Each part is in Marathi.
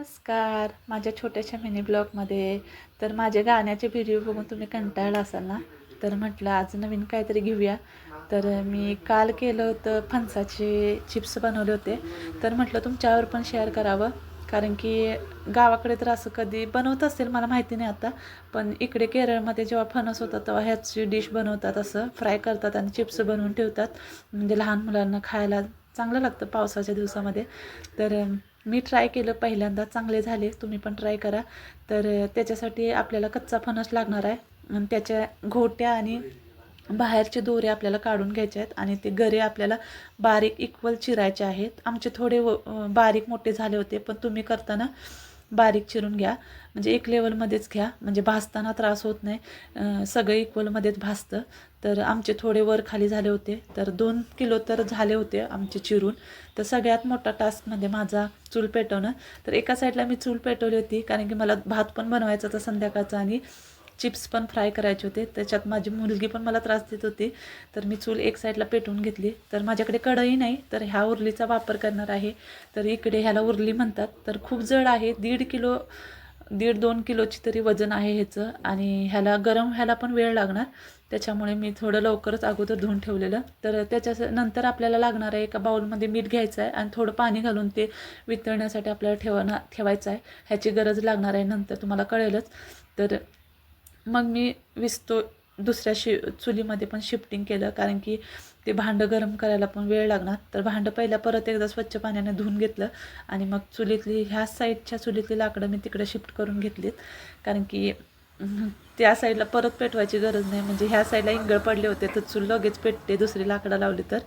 नमस्कार. माझ्या छोट्याशा मिनी ब्लॉगमध्ये तर माझे गाण्याचे व्हिडिओ बघून तुम्ही कंटाळला असाल ना? तर म्हटलं आज नवीन काहीतरी घेऊया. तर मी काल केलं होतं फणसाचे चिप्स बनवले होते. तर म्हटलं तुमच्यावर पण शेअर करावं. कारण की गावाकडे तर असं कधी बनवत असेल मला माहिती नाही आता. पण इकडे केरळमध्ये जेव्हा फणस होतात तेव्हा ह्याची डिश बनवतात असं फ्राय करतात आणि चिप्स बनवून ठेवतात. म्हणजे लहान मुलांना खायला चांगलं लागतं पावसाच्या दिवसामध्ये. तर मी ट्राय केलं पहिल्यांदा चांगले झाले तुम्ही पण ट्राय करा. तर त्याच्यासाठी आपल्याला कच्चा फणस लागणार आहे. आणि त्याच्या घोट्या आणि बाहेरचे दोरे आपल्याला काढून घ्यायचे आहेत. आणि ते गरे आपल्याला बारीक इक्वल चिरायचे आहेत. आमचे थोडे व बारीक मोठे झाले होते पण तुम्ही करताना बारीक चिरून घ्या. म्हणजे एक लेवलमध्येच घ्या. म्हणजे भाजताना त्रास होत नाही. सगळं इक्वलमध्येच भाजतं तर आमचे थोडे वर खाली झाले होते. तर दोन किलो तर झाले होते आमचे चिरून. तर सगळ्यात मोठा टास्क म्हणजे माझा चूल पेटवणं. तर एका साईडला मी चूल पेटवली होती. कारण की मला भात पण बनवायचा होता संध्याकाळचा आणि चिप्स पण फ्राय करायचे होते. त्याच्यात माझी मुलगी पण मला त्रास देत होती. तर मी चूल एक साईडला पेटवून घेतली. तर माझ्याकडे कढई नाही तर ह्या उरलीचा वापर करणार आहे. तर इकडे ह्याला उरली म्हणतात. तर खूप जड आहे. दीड किलो दीड दोन किलोची तरी वजन आहे ह्याचं. आणि ह्याला गरम व्हायला पण वेळ लागणार. त्याच्यामुळे मी थोडं लवकरच अगोदर धुवून ठेवलेलं. तर त्याच्या नंतर आपल्याला लागणार आहे एका बाउलमध्ये मीठ घ्यायचं आहे आणि थोडं पाणी घालून ते वितळण्यासाठी आपल्याला ठेवणं ठेवायचं आहे. ह्याची गरज लागणार आहे नंतर तुम्हाला कळेलच. तर मग मी विस्तो दुसऱ्या शि चुलीमध्ये पण शिफ्टिंग केलं. कारण की ते भांडं गरम करायला पण वेळ लागणार. तर भांडं पहिल्या परत एकदा स्वच्छ पाण्याने धुवून घेतलं. आणि मग चुलीतली ह्या साईडच्या चुलीतली लाकडं मी तिकडे शिफ्ट करून घेतलीत. कारण की त्या साईडला परत पेटवायची गरज नाही. म्हणजे ह्या साईडला इंगळ पडले होते तर चूल लगेच पेटते दुसरी लाकडं लावली तर.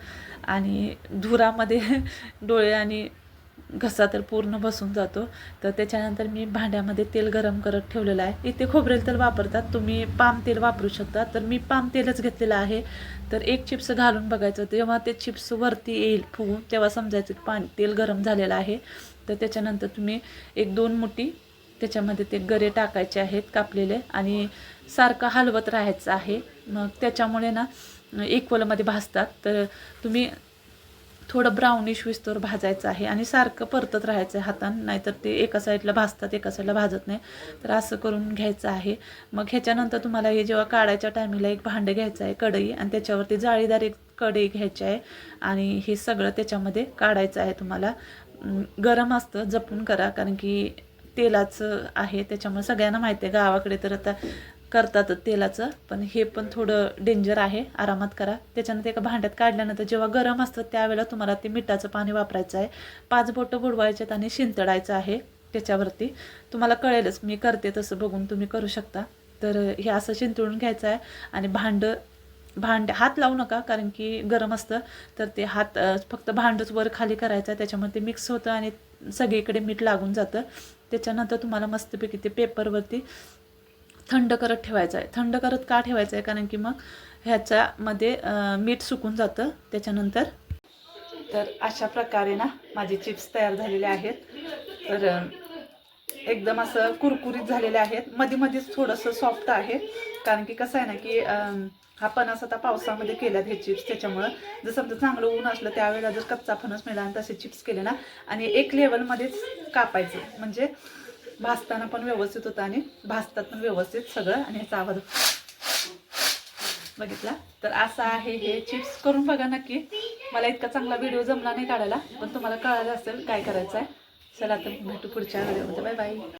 आणि धुरामध्ये डोळे आणि घसा तर पूर्ण बसून जातो. तर त्याच्यानंतर मी भांड्यामध्ये तेल गरम करत ठेवलेलं आहे. इथे खोबरेल तेल वापरतात. तुम्ही पाम तेल वापरू शकता. तर मी पाम तेलच घेतलेलं आहे. तर एक चिप्स घालून बघायचं. तेव्हा ते चिप्स वरती येईल फुगून. तेव्हा समजायचं की पाणी तेल गरम झालेलं आहे. तर त्याच्यानंतर तुम्ही एक दोन मुठी त्याच्यामध्ये ते गरे टाकायचे आहेत कापलेले. आणि सारखं हलवत राहायचं आहे. मग त्याच्यामुळे ना इक्वलमध्ये भासतात तर तुम्ही थोडं ब्राउनिश विस्तवर भाजायचं आहे आणि सारखं परतत राहायचं आहे हातानं नाहीतर ते एका साईडला भाजतात एका साईडला भाजत नाही. तर असं करून घ्यायचं आहे. मग ह्याच्यानंतर तुम्हाला हे जेव्हा काढायच्या टायमिंगला एक भांडं घ्यायचं आहे कढई आणि त्याच्यावरती जाळीदार एक कढई घ्यायची आहे. आणि हे सगळं त्याच्यामध्ये काढायचं आहे तुम्हाला. गरम असतं जपून करा कारण की तेलाचं आहे त्याच्यामुळे सगळ्यांना माहिती आहे गावाकडे तर आता करतात तेलाचं पण हे पण थोडं डेंजर आहे. आरामात करा. त्याच्यानंतर एका भांड्यात काढल्यानंतर जेव्हा गरम असतं त्यावेळेला तुम्हाला ते मिठाचं पाणी वापरायचं आहे. पाच बोटं बुडवायच्यात आणि शिंतडायचं आहे त्याच्यावरती. तुम्हाला कळेलच मी करते तसं बघून तुम्ही करू शकता. तर हे असं शिंतळून घ्यायचं आहे आणि भांडं भांड हात लावू नका कारण की गरम असतं. तर ते हात फक्त भांडच वर खाली करायचं आहे. त्याच्यामध्ये ते मिक्स होतं आणि सगळीकडे मीठ लागून जातं. त्याच्यानंतर तुम्हाला मस्तपैकी ते पेपरवरती थंड करत ठेवायचं आहे. थंड करत का ठेवायचं आहे? कारण की मग ह्याच्यामध्ये मीठ सुकून जातं. त्याच्यानंतर तर अशा प्रकारे ना माझे चिप्स तयार झालेले आहेत. तर एकदम असं कुरकुरीत झालेले आहेत. मध्ये मध्येच थोडंसं सॉफ्ट आहे. कारण की कसं आहे ना की हा फणस आता पावसामध्ये केल्यात हे चिप्स. त्याच्यामुळं जर समजा चांगलं ऊन असलं त्यावेळेला जर कच्चा फणस मिळाला आणि तसे चिप्स केले ना आणि एक लेवलमध्येच कापायचं. म्हणजे भाजताना पण व्यवस्थित होतं आणि भाजतात पण व्यवस्थित सगळं आणि ह्याचा आवाज बघितला. तर असं आहे हे चिप्स करून बघा नक्की. मला इतका चांगला व्हिडिओ जमला नाही काढायला पण तुम्हाला कळालं असेल काय करायचं आहे चला तर भेटू पुढच्या व्हिडिओमध्ये बाय बाय